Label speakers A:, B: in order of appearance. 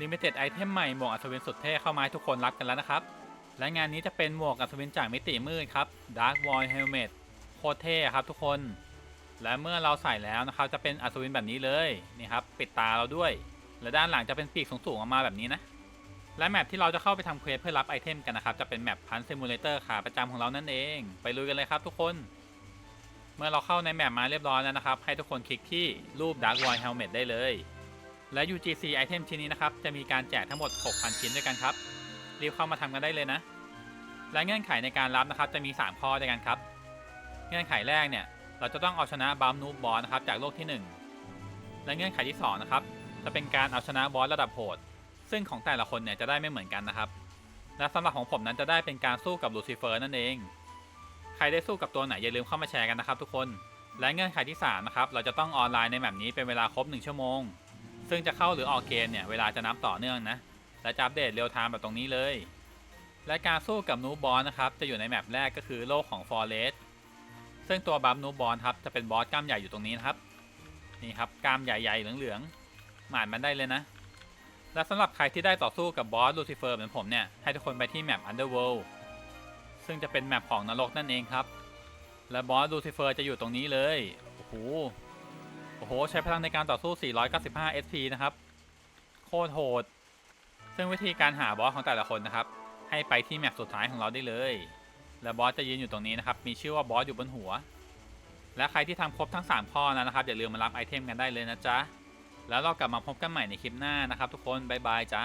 A: ลิมิเต็ดไอเทมใหม่หมวกอัศวินสุดเท่เข้ามาให้ทุกคนรับกันแล้วนะครับ และงานนี้จะเป็นหมวกอัศวินจากมิติมืดครับ Dark Void Helmet โคตรเท่ครับทุกคน และเมื่อเราใส่แล้วนะครับจะเป็นอัศวินแบบนี้เลยนี่ครับปิดตาเราด้วย และด้านหลังจะเป็นปีกสูงๆออกมาแบบนี้นะ และแมปที่เราจะเข้าไปทำเควสเพื่อรับไอเทมกันนะครับจะเป็นแมปพันซิมูเลเตอร์ขาประจำของเรานั่นเอง ไปลุยกันเลยครับทุกคน เมื่อเราเข้าในแมปมาเรียบร้อยแล้วนะครับให้ทุกคนคลิกที่รูป Dark Void Helmet ได้เลย และ UGC ไอเทมชิ้นนี้นะครับ จะมีการแจกทั้งหมด 6,000 ชิ้นด้วยกันครับ รีบเข้ามาทำกันได้เลยนะ และเงื่อนไขในการรับนะครับ จะมี 3 ข้อด้วยกันครับ เงื่อนไขแรกเนี่ย เราจะต้องเอาชนะบัมนูบบอสนะครับ จากโลกที่ 1 และเงื่อนไขที่ 2 นะครับ จะเป็นการเอาชนะบอสระดับโหด ซึ่งของแต่ละคนเนี่ยจะได้ไม่เหมือนกันนะครับ และสำหรับของผมนั้นจะได้เป็นการสู้กับลูซิเฟอร์นั่นเอง ใครได้สู้กับตัวไหนอย่าลืมเข้ามาแชร์กันนะครับ ทุกคน และเงื่อนไขที่3นะครับ เราจะต้องออนไลน์ในแบบนี้เป็นเวลาครบ 1 ชั่วโมง ซึ่งจะเข้าหรือออกเกมเนี่ยเวลาจะนับต่อเนื่องนะ และจะอัปเดตเรียลไทม์แบบตรงนี้เลย และการสู้กับนูบอสนะครับจะอยู่ในแมปแรกก็คือโลกของฟอเรสซึ่งตัวบัมนูบอสครับจะเป็นบอสกล้ามใหญ่อยู่ตรงนี้นะครับนี่ครับกล้ามใหญ่ๆเหลืองๆหมานมันได้เลยนะ และสำหรับใครที่ได้ต่อสู้กับบอสลูซิเฟอร์เหมือนผมเนี่ยให้ทุกคนไปที่แมป Underworld ซึ่งจะเป็นแมปของนรกนั่นเองครับและบอสลูซิเฟอร์จะอยู่ตรงนี้เลยโอ้โห อ้โห ใช้พลังในการต่อสู้ 495 SP นะครับ โคตรโหด ซึ่งวิธีการหาบอสของแต่ละคนนะครับ ให้ไปที่แมปสุดท้ายของเราได้เลย และบอสจะยืนอยู่ตรงนี้นะครับ มีชื่อว่าบอสอยู่บนหัว และใครที่ทำครบทั้ง 3 ข้อนะครับ อย่าลืมมารับไอเทมกันได้เลยนะจ๊ะ แล้วเรากลับมาพบกันใหม่ในคลิปหน้านะครับ ทุกคน บ๊ายบายจ้า